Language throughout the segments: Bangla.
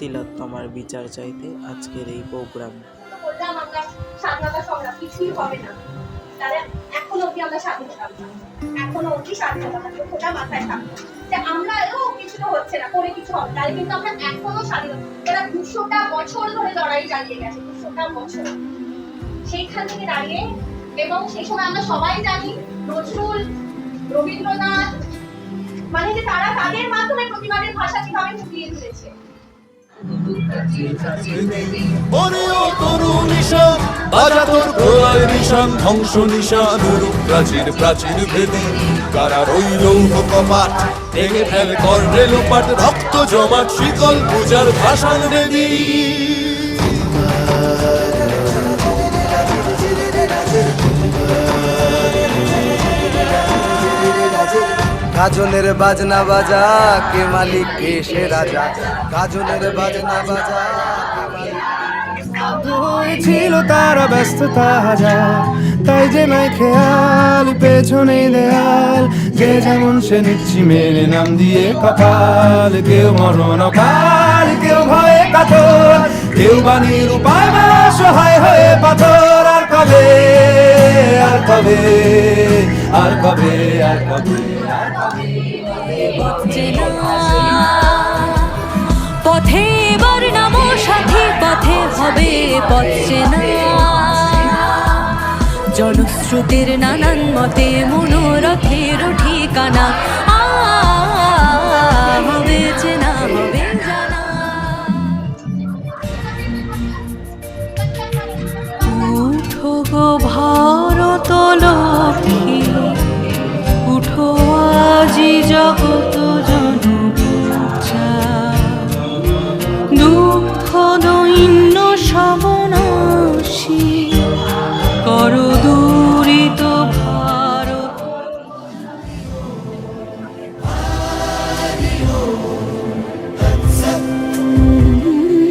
তিলোত্তমার বিচার চাইতে আজকের এই প্রোগ্রাম। আমরা স্বাধীনতা সংগ্রাম, কিছুই হবে না। আমরা অব্দি স্বাধীনতা যে আমরা হচ্ছে না, করে কিছু হবে কিন্তু আমরা দুশোটা বছর ধরে গেছে বছর। সেইখান থেকে এবং সেই সময় আমরা সবাই জানি, নজরুল, রবীন্দ্রনাথ মানে যে তারা তাদের মাধ্যমে প্রতিবাদের ভাষা কীভাবে ফুটিয়ে তুলেছে। ওরে ও নিশান বাজা তোর নিশান ধ্বংস নিশান প্রাচীর প্রাচীর ভেদি কারার ওই লৌহ কপাট ভেঙে ফেল কর রেলোপাট রক্ত জমাট, শীতল পূজার ভাষণ দেবী গাজনের বাজনা বাজা, কে মালিক, কে সে রাজা? গাজনের বাজনা বাজা ছিল তারা ব্যস্ততা হাজার, তাই যে নাই খেয়াল, পেছনে দেয়াল। যে যেমন সে নিচ্ছি মেনে নাম দিয়ে কপাল, কেউ মরণ কাল কেউ ভয়ে কাতর, কেউ বাণীর উপায় বা সহায় হয়ে পাথর। আর কবে আর কবে আর কবে আর কবে? পথে এবার নামো সাথী পথে হবে পথ চেনা জনশ্রুতির নানান মতে মনোরথের ঠিকানা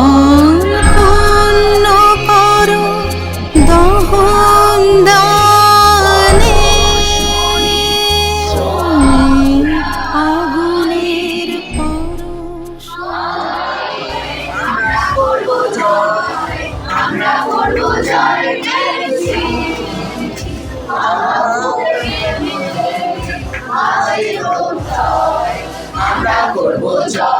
জীবন পূর্ণ দহন দানে। আগুনের পরশ। আমরা করব জয় আমরা করব জয়।